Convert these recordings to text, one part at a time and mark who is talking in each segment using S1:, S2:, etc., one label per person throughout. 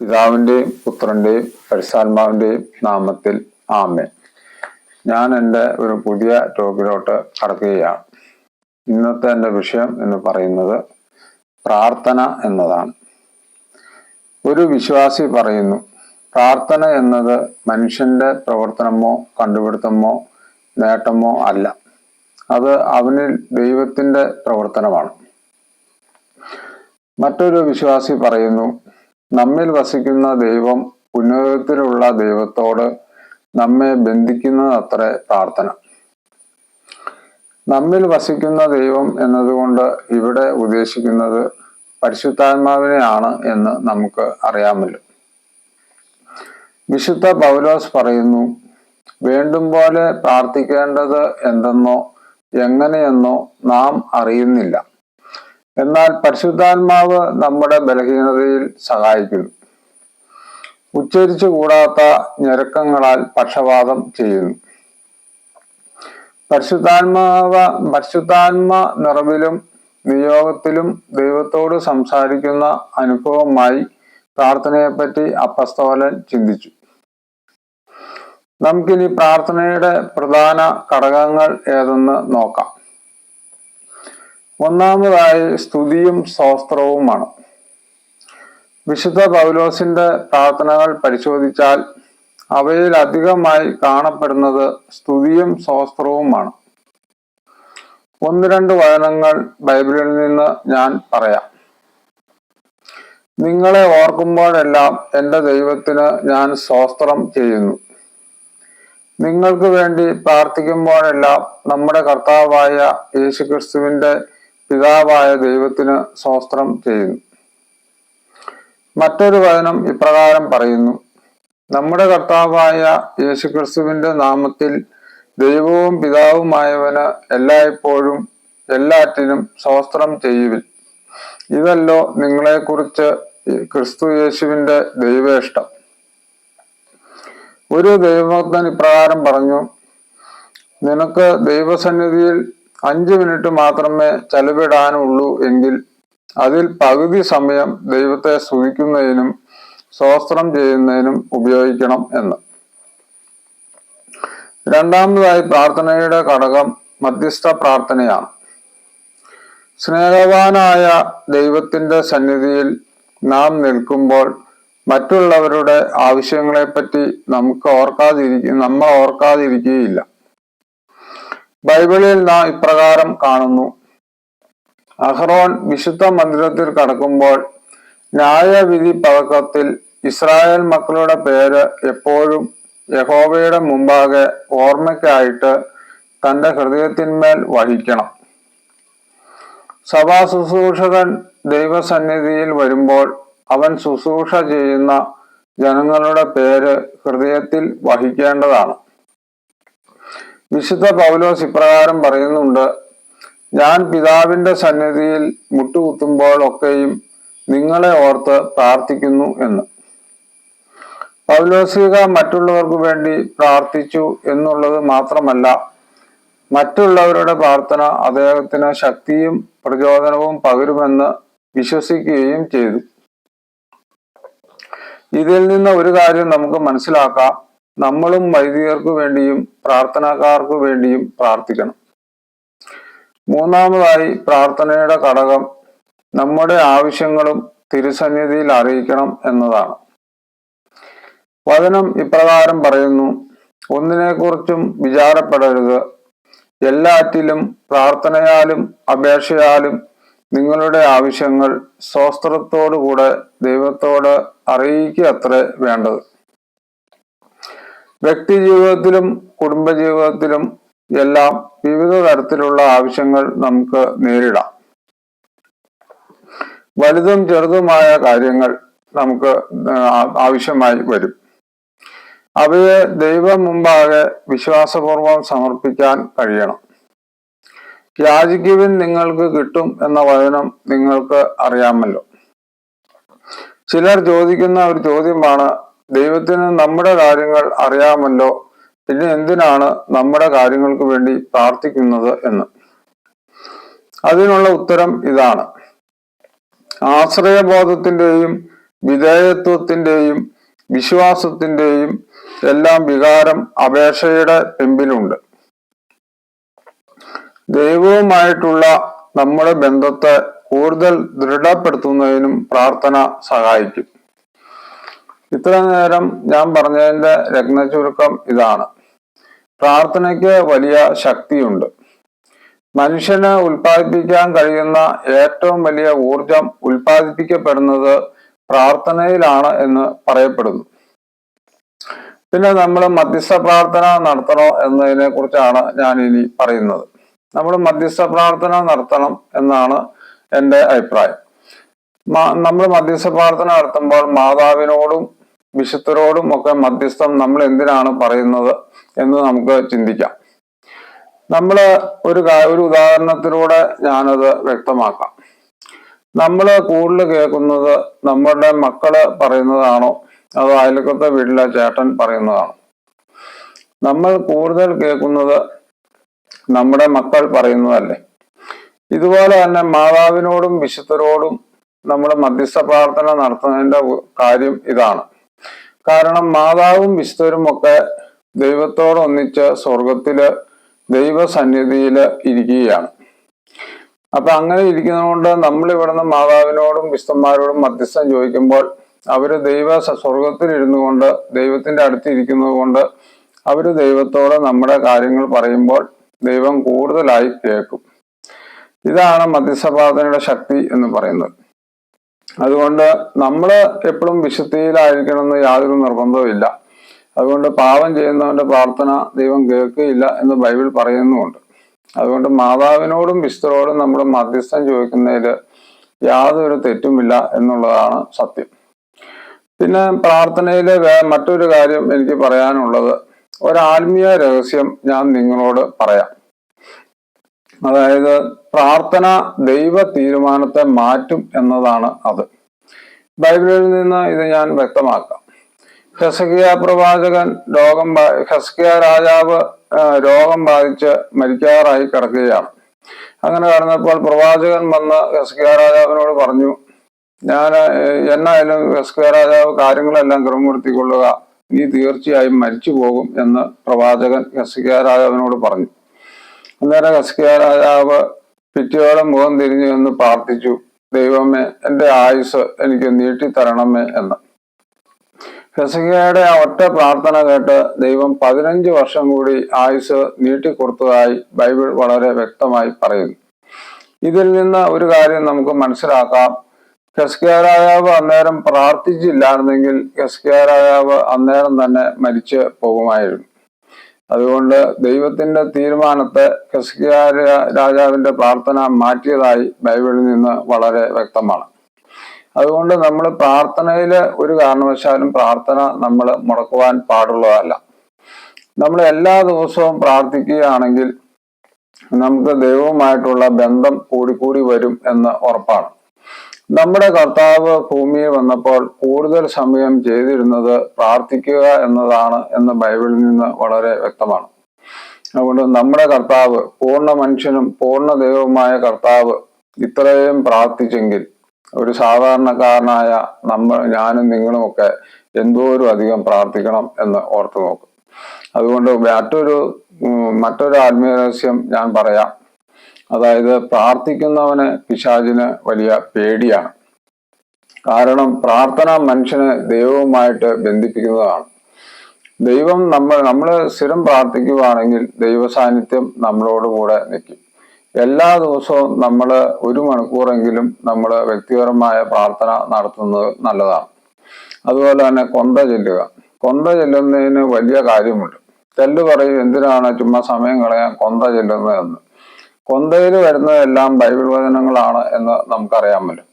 S1: പിതാവിൻ്റെയും പുത്രൻ്റെയും പരിശാത്മാവിൻ്റെയും നാമത്തിൽ ആമ ഞാൻ എൻ്റെ ഒരു പുതിയ ടോപ്പിലോട്ട് കടക്കുകയാണ് ഇന്നത്തെ എൻ്റെ വിഷയം എന്ന് പറയുന്നത് പ്രാർത്ഥന എന്നതാണ് ഒരു വിശ്വാസി പറയുന്നു പ്രാർത്ഥന എന്നത് മനുഷ്യൻ്റെ പ്രവർത്തനമോ കണ്ടുപിടുത്തമോ നേട്ടമോ അല്ല അത് അവനിൽ ദൈവത്തിൻ്റെ പ്രവർത്തനമാണ് മറ്റൊരു വിശ്വാസി പറയുന്നു നമ്മിൽ വസിക്കുന്ന ദൈവം ഉന്നതത്തിലുള്ള ദൈവത്തോട് നമ്മെ ബന്ധിക്കുന്നത് അത്ര പ്രാർത്ഥന നമ്മിൽ വസിക്കുന്ന ദൈവം എന്നതുകൊണ്ട് ഇവിടെ ഉദ്ദേശിക്കുന്നത് പരിശുദ്ധാത്മാവിനെയാണ് എന്ന് നമുക്ക് അറിയാമല്ലോ വിശുദ്ധ പൗലോസ് പറയുന്നു വേണ്ടും പോലെ പ്രാർത്ഥിക്കേണ്ടത് എന്തെന്നോ എങ്ങനെയെന്നോ നാം അറിയുന്നില്ല എന്നാൽ പരിശുദ്ധാത്മാവ് നമ്മുടെ ബലഹീനതയിൽ സഹായിക്കുന്നു ഉച്ചരിച്ചു കൂടാത്ത ഞെരുക്കങ്ങളാൽ പക്ഷപാതം ചെയ്യുന്നു പരിശുദ്ധാത്മാവ പരിശുദ്ധാത്മ നിറവിലും നിയോഗത്തിലും ദൈവത്തോട് സംസാരിക്കുന്ന അനുഭവമായി പ്രാർത്ഥനയെപ്പറ്റി അപ്പസ്തോലൻ ചിന്തിച്ചു നമുക്കിനി പ്രാർത്ഥനയുടെ പ്രധാന ഘടകങ്ങൾ ഏതെന്ന് നോക്കാം ഒന്നാമതായി സ്തുതിയും സ്തോത്രവുമാണ് വിശുദ്ധ പൗലോസിന്റെ പ്രാർത്ഥനകൾ പരിശോധിച്ചാൽ അവയിൽ അധികമായി കാണപ്പെടുന്നത് സ്തുതിയും സ്തോത്രവുമാണ് ഒന്ന് രണ്ട് വചനങ്ങൾ ബൈബിളിൽ നിന്ന് ഞാൻ പറയാം നിങ്ങളെ ഓർക്കുമ്പോഴെല്ലാം എൻ്റെ ദൈവത്തിന് ഞാൻ സ്തോത്രം ചെയ്യുന്നു നിങ്ങൾക്ക് വേണ്ടി പ്രാർത്ഥിക്കുമ്പോഴെല്ലാം നമ്മുടെ കർത്താവായ യേശുക്രിസ്തുവിൻ്റെ പിതാവായ ദൈവത്തിന് സ്വസ്ത്രം ചെയ്യുന്നു മറ്റൊരു വചനം ഇപ്രകാരം പറയുന്നു നമ്മുടെ കർത്താവായ യേശുക്രിസ്തുവിന്റെ നാമത്തിൽ ദൈവവും പിതാവുമായവന് എല്ലായ്പ്പോഴും എല്ലാറ്റിനും സ്വസ്ത്രം ചെയ്യുവിൻ ഇതല്ലോ നിങ്ങളെക്കുറിച്ച് ക്രിസ്തു യേശുവിന്റെ ദൈവേഷ്ടം ഒരു ദൈവഭക്തൻ ഇപ്രകാരം പറഞ്ഞു നിനക്ക് ദൈവസന്നിധിയിൽ അഞ്ചു മിനിറ്റ് മാത്രമേ ചെലവിടാനുള്ളൂ എങ്കിൽ അതിൽ പകുതി സമയം ദൈവത്തെ സ്തുതിക്കുന്നതിനും സ്വസ്ത്രം ചെയ്യുന്നതിനും ഉപയോഗിക്കണം എന്ന് രണ്ടാമതായി പ്രാർത്ഥനയുടെ ഘടകം മധ്യസ്ഥ പ്രാർത്ഥനയാണ് സ്നേഹവാനായ ദൈവത്തിന്റെ സന്നിധിയിൽ നാം നിൽക്കുമ്പോൾ മറ്റുള്ളവരുടെ ആവശ്യങ്ങളെപ്പറ്റി നമുക്ക് ഓർക്കാതിരിക്കും നമ്മൾ ഓർക്കാതിരിക്കുകയില്ല ബൈബിളിൽ നാം ഇപ്രകാരം കാണുന്നു അഹ്റോൻ വിശുദ്ധ മന്ദിരത്തിൽ കടക്കുമ്പോൾ ന്യായവിധി പതക്കത്തിൽ ഇസ്രായേൽ മക്കളുടെ പേര് എപ്പോഴും യഹോവയുടെ മുമ്പാകെ ഓർമ്മയ്ക്കായിട്ട് തന്റെ ഹൃദയത്തിന്മേൽ വഹിക്കണം സഭാ ശുശ്രൂഷകൻ ദൈവസന്നിധിയിൽ വരുമ്പോൾ അവൻ ശുശ്രൂഷ ചെയ്യുന്ന ജനങ്ങളുടെ പേര് ഹൃദയത്തിൽ വഹിക്കേണ്ടതാണ് വിശുദ്ധ പൗലോസ് ഇപ്രകാരം പറയുന്നുണ്ട് ഞാൻ പിതാവിന്റെ സന്നിധിയിൽ മുട്ടുകുത്തുമ്പോൾ ഒക്കെയും നിങ്ങളെ ഓർത്ത് പ്രാർത്ഥിക്കുന്നു എന്ന് പൗലോസിക മറ്റുള്ളവർക്ക് വേണ്ടി പ്രാർത്ഥിച്ചു എന്നുള്ളത് മാത്രമല്ല മറ്റുള്ളവരുടെ പ്രാർത്ഥന അദ്ദേഹത്തിന് ശക്തിയും പ്രചോദനവും പകരുമെന്ന് വിശ്വസിക്കുകയും ചെയ്തു ഇതിൽ നിന്ന് ഒരു കാര്യം നമുക്ക് മനസ്സിലാക്കാം നമ്മളും വൈദികർക്ക് വേണ്ടിയും പ്രാർത്ഥനക്കാർക്ക് വേണ്ടിയും പ്രാർത്ഥിക്കണം മൂന്നാമതായി പ്രാർത്ഥനയുടെ ഘടകം നമ്മുടെ ആവശ്യങ്ങളും തിരുസന്നിധിയിൽ അറിയിക്കണം എന്നതാണ് വചനം ഇപ്രകാരം പറയുന്നു ഒന്നിനെക്കുറിച്ചും വിചാരപ്പെടരുത് എല്ലാറ്റിലും പ്രാർത്ഥനയാലും അപേക്ഷയാലും നിങ്ങളുടെ ആവശ്യങ്ങൾ സ്വസ്ത്രത്തോടുകൂടെ ദൈവത്തോട് അറിയിക്കുക അത്ര വേണ്ടത് വ്യക്തി ജീവിതത്തിലും കുടുംബജീവിതത്തിലും എല്ലാം വിവിധ തരത്തിലുള്ള ആവശ്യങ്ങൾ നമുക്ക് നേരിടാം വലുതും ചെറുതുമായ കാര്യങ്ങൾ നമുക്ക് ആവശ്യമായി വരും അവയെ ദൈവം മുമ്പാകെ വിശ്വാസപൂർവം സമർപ്പിക്കാൻ കഴിയണം യാചിക്കുവിൻ നിങ്ങൾക്ക് കിട്ടും എന്ന വചനം നിങ്ങൾക്ക് അറിയാമല്ലോ ചിലർ ചോദിക്കുന്ന ഒരു ചോദ്യമാണ് ദൈവത്തിന് നമ്മുടെ കാര്യങ്ങൾ അറിയാമല്ലോ പിന്നെ എന്തിനാണ് നമ്മുടെ കാര്യങ്ങൾക്ക് വേണ്ടി പ്രാർത്ഥിക്കുന്നത് എന്ന് അതിനുള്ള ഉത്തരം ഇതാണ് ആശ്രയബോധത്തിന്റെയും വിധേയത്വത്തിന്റെയും വിശ്വാസത്തിന്റെയും എല്ലാം വികാരം അപേക്ഷയുടെ പിമ്പിലുണ്ട് ദൈവവുമായിട്ടുള്ള നമ്മുടെ ബന്ധത്തെ കൂടുതൽ ദൃഢപ്പെടുത്തുന്നതിനും പ്രാർത്ഥന സഹായിക്കും ഇത്ര നേരം ഞാൻ പറഞ്ഞതിന്റെ രത്ന ചുരുക്കം ഇതാണ് പ്രാർത്ഥനയ്ക്ക് വലിയ ശക്തിയുണ്ട് മനുഷ്യന് ഉൽപ്പാദിപ്പിക്കാൻ കഴിയുന്ന ഏറ്റവും വലിയ ഊർജം ഉൽപ്പാദിപ്പിക്കപ്പെടുന്നത് പ്രാർത്ഥനയിലാണ് എന്ന് പറയപ്പെടുന്നു പിന്നെ നമ്മൾ മധ്യസ്ഥ പ്രാർത്ഥന നടത്തണോ എന്നതിനെ കുറിച്ചാണ് ഞാൻ ഇനി പറയുന്നത് നമ്മൾ മധ്യസ്ഥ പ്രാർത്ഥന നടത്തണം എന്നാണ് എൻ്റെ അഭിപ്രായം നമ്മൾ മധ്യസ്ഥ പ്രാർത്ഥന നടത്തുമ്പോൾ മാതാവിനോടും വിശുദ്ധരോടും ഒക്കെ മധ്യസ്ഥം നമ്മൾ എന്തിനാണ് പറയുന്നത് എന്ന് നമുക്ക് ചിന്തിക്കാം നമ്മൾ ഒരു ഒരു ഉദാഹരണത്തിലൂടെ ഞാനത് വ്യക്തമാക്കാം നമ്മൾ കൂടുതൽ കേൾക്കുന്നത് നമ്മുടെ മക്കള് പറയുന്നതാണോ അതോ അയൽക്കത്തെ വീട്ടിലെ ചേട്ടൻ പറയുന്നതാണോ നമ്മൾ കൂടുതൽ കേൾക്കുന്നത് നമ്മുടെ മക്കൾ പറയുന്നതല്ലേ ഇതുപോലെ തന്നെ മാതാവിനോടും വിശുദ്ധരോടും നമ്മൾ മധ്യസ്ഥ പ്രാർത്ഥന നടത്തുന്നതിന്റെ കാര്യം ഇതാണ് കാരണം മാതാവും വിശുദ്ധരും ഒക്കെ ദൈവത്തോടൊന്നിച്ച് സ്വർഗത്തില് ദൈവസന്നിധിയില് ഇരിക്കുകയാണ് അപ്പൊ അങ്ങനെ ഇരിക്കുന്നതുകൊണ്ട് നമ്മൾ ഇവിടുന്ന് മാതാവിനോടും വിശുദ്ധന്മാരോടും മധ്യസ്ഥം ചോദിക്കുമ്പോൾ അവര് ദൈവ സ്വർഗത്തിലിരുന്നു കൊണ്ട് ദൈവത്തിന്റെ അടുത്ത് ഇരിക്കുന്നത് കൊണ്ട് അവര് ദൈവത്തോട് നമ്മുടെ കാര്യങ്ങൾ പറയുമ്പോൾ ദൈവം കൂടുതലായി കേൾക്കും ഇതാണ് മധ്യസ്ഥപാതനയുടെ ശക്തി എന്ന് പറയുന്നത് അതുകൊണ്ട് നമ്മൾ എപ്പോഴും വിശുദ്ധിയിലായിരിക്കണം എന്ന് യാതൊരു നിർബന്ധവുമില്ല അതുകൊണ്ട് പാപം ചെയ്യുന്നവന്റെ പ്രാർത്ഥന ദൈവം കേൾക്കുകയില്ല എന്ന് ബൈബിൾ പറയുന്നുമുണ്ട് അതുകൊണ്ട് മാതാവിനോടും വിശുദ്ധരോടും നമ്മൾ മധ്യസ്ഥം ചോദിക്കുന്നതിൽ യാതൊരു തെറ്റുമില്ല എന്നുള്ളതാണ് സത്യം പിന്നെ പ്രാർത്ഥനയിലെ മറ്റൊരു കാര്യം എനിക്ക് പറയാനുള്ളത് ഒരാത്മീയ രഹസ്യം ഞാൻ നിങ്ങളോട് പറയാം അതായത് പ്രാർത്ഥന ദൈവ തീരുമാനത്തെ മാറ്റും എന്നതാണ് അത് ബൈബിളിൽ നിന്ന് ഇത് ഞാൻ വ്യക്തമാക്കാം ഹസ്കിയ പ്രവാചകൻ രോഗം ഹസ്കിയ രാജാവ് രോഗം ബാധിച്ച് മരിക്കാറായി കിടക്കുകയാണ് അങ്ങനെ കടന്നപ്പോൾ പ്രവാചകൻ വന്ന് ഹസ്കിയ രാജാവിനോട് പറഞ്ഞു ഞാൻ എന്നായാലും ഹസ്കിയ രാജാവ് കാര്യങ്ങളെല്ലാം ക്രമപ്പെടുത്തിക്കൊള്ളുക നീ തീർച്ചയായും മരിച്ചു പോകും എന്ന് പ്രവാചകൻ ഹസ്കിയ രാജാവിനോട് പറഞ്ഞു അന്നേരം കസ്കിയ രാജാവ് പിറ്റിയോളം മുഖം തിരിഞ്ഞു എന്ന് പ്രാർത്ഥിച്ചു ദൈവമേ എന്റെ ആയുസ് എനിക്ക് തരണമേ എന്ന് ഹെസകിയയുടെ ആ ഒറ്റ പ്രാർത്ഥന കേട്ട് ദൈവം പതിനഞ്ച് വർഷം കൂടി ആയുസ് നീട്ടിക്കൊടുത്തതായി ബൈബിൾ വളരെ വ്യക്തമായി പറയുന്നു ഇതിൽ നിന്ന് ഒരു കാര്യം നമുക്ക് മനസ്സിലാക്കാം ഹെസ്കിയ രാജാവ് അന്നേരം പ്രാർത്ഥിച്ചില്ലായിരുന്നെങ്കിൽ ഹെസ്കിയ രാജാവ് അന്നേരം തന്നെ മരിച്ചു പോകുമായിരുന്നു അതുകൊണ്ട് ദൈവത്തിന്റെ തീരുമാനത്തെ കസ്കിയ രാജാവിന്റെ പ്രാർത്ഥന മാറ്റിയതായി ബൈബിളിൽ നിന്ന് വളരെ വ്യക്തമാണ് അതുകൊണ്ട് നമ്മൾ പ്രാർത്ഥനയിൽ ഒരു കാരണവശാലും പ്രാർത്ഥന നമ്മൾ മുടക്കുവാൻ പാടുള്ളതല്ല നമ്മൾ എല്ലാ ദിവസവും പ്രാർത്ഥിക്കുകയാണെങ്കിൽ നമുക്ക് ദൈവവുമായിട്ടുള്ള ബന്ധം കൂടിക്കൂടി വരും എന്ന് ഉറപ്പാണ് നമ്മുടെ കർത്താവ് ഭൂമിയിൽ വന്നപ്പോൾ കൂടുതൽ സമയം ചെയ്തിരുന്നത് പ്രാർത്ഥിക്കുക എന്നതാണ് എന്ന് ബൈബിളിൽ നിന്ന് വളരെ വ്യക്തമാണ് അതുകൊണ്ട് നമ്മുടെ കർത്താവ് പൂർണ്ണ മനുഷ്യനും പൂർണ്ണ ദൈവവുമായ കർത്താവ് ഇത്രയും പ്രാർത്ഥിച്ചെങ്കിൽ ഒരു സാധാരണക്കാരനായ നമ്മൾ ഞാനും ഒക്കെ എന്തോരും അധികം പ്രാർത്ഥിക്കണം എന്ന് ഓർത്തു നോക്കും അതുകൊണ്ട് മറ്റൊരു മറ്റൊരു ആത്മീയ രഹസ്യം ഞാൻ പറയാം അതായത് പ്രാർത്ഥിക്കുന്നവന് പിശാചിന് വലിയ പേടിയാണ് കാരണം പ്രാർത്ഥന മനുഷ്യനെ ദൈവവുമായിട്ട് ബന്ധിപ്പിക്കുന്നതാണ് ദൈവം നമ്മൾ നമ്മൾ സ്ഥിരം പ്രാർത്ഥിക്കുകയാണെങ്കിൽ ദൈവ സാന്നിധ്യം നമ്മളോട് കൂടെ നിൽക്കും എല്ലാ ദിവസവും നമ്മൾ ഒരു മണിക്കൂറെങ്കിലും നമ്മൾ വ്യക്തിപരമായ പ്രാർത്ഥന നടത്തുന്നത് നല്ലതാണ് അതുപോലെ തന്നെ കൊന്ത ചെല്ലുക കൊന്ത ചെല്ലുന്നതിന് വലിയ കാര്യമുണ്ട് ചെല്ലു പറയും എന്തിനാണ് ചുമ്മാ സമയം കളയാൻ കൊന്ത ചെല്ലുന്നതെന്ന് കൊന്തയിൽ വരുന്നതെല്ലാം ബൈബിൾ വചനങ്ങളാണ് എന്ന് നമുക്കറിയാമല്ലോ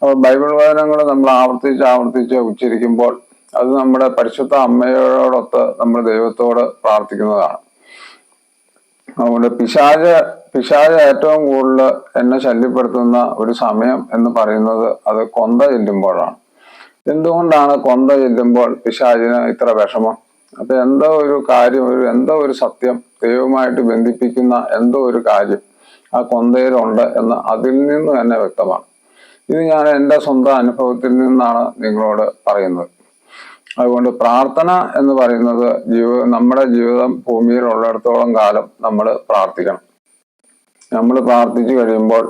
S1: അപ്പോൾ ബൈബിൾ വചനങ്ങൾ നമ്മൾ ആവർത്തിച്ച് ആവർത്തിച്ച് ഉച്ചരിക്കുമ്പോൾ അത് നമ്മുടെ പരിശുദ്ധ അമ്മയോടൊത്ത് നമ്മൾ ദൈവത്തോട് പ്രാർത്ഥിക്കുന്നതാണ് അതുകൊണ്ട് പിശാജ് പിശാജ് ഏറ്റവും കൂടുതൽ എന്നെ ശല്യപ്പെടുത്തുന്ന ഒരു സമയം എന്ന് പറയുന്നത് അത് കൊന്ത ചെല്ലുമ്പോഴാണ് എന്തുകൊണ്ടാണ് കൊന്ത ചെല്ലുമ്പോൾ പിശാജിന് ഇത്ര വിഷമം അപ്പൊ എന്തോ ഒരു കാര്യം ഒരു എന്തോ ഒരു സത്യം ദൈവമായിട്ട് ബന്ധിപ്പിക്കുന്ന എന്തോ ഒരു കാര്യം ആ കൊന്തയിലുണ്ട് എന്ന് അതിൽ നിന്ന് തന്നെ വ്യക്തമാണ് ഇത് ഞാൻ എൻ്റെ സ്വന്തം അനുഭവത്തിൽ നിന്നാണ് നിങ്ങളോട് പറയുന്നത് അതുകൊണ്ട് പ്രാർത്ഥന എന്ന് പറയുന്നത് ജീവ നമ്മുടെ ജീവിതം ഭൂമിയിൽ ഉള്ളിടത്തോളം കാലം നമ്മൾ പ്രാർത്ഥിക്കണം നമ്മൾ പ്രാർത്ഥിച്ചു കഴിയുമ്പോൾ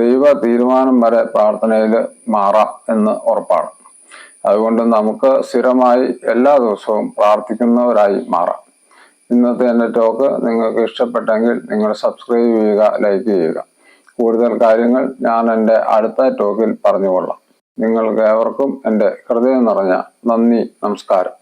S1: ദൈവ തീരുമാനം വരെ പ്രാർത്ഥനയിൽ മാറാം എന്ന് ഉറപ്പാണ് അതുകൊണ്ട് നമുക്ക് സ്ഥിരമായി എല്ലാ ദിവസവും പ്രാർത്ഥിക്കുന്നവരായി മാറാം ഇന്നത്തെ എൻ്റെ ടോക്ക് നിങ്ങൾക്ക് ഇഷ്ടപ്പെട്ടെങ്കിൽ നിങ്ങൾ സബ്സ്ക്രൈബ് ചെയ്യുക ലൈക്ക് ചെയ്യുക കൂടുതൽ കാര്യങ്ങൾ ഞാൻ എൻ്റെ അടുത്ത ടോക്കിൽ പറഞ്ഞുകൊള്ളാം നിങ്ങൾക്ക് ഏവർക്കും എൻ്റെ ഹൃദയം നിറഞ്ഞ നന്ദി നമസ്കാരം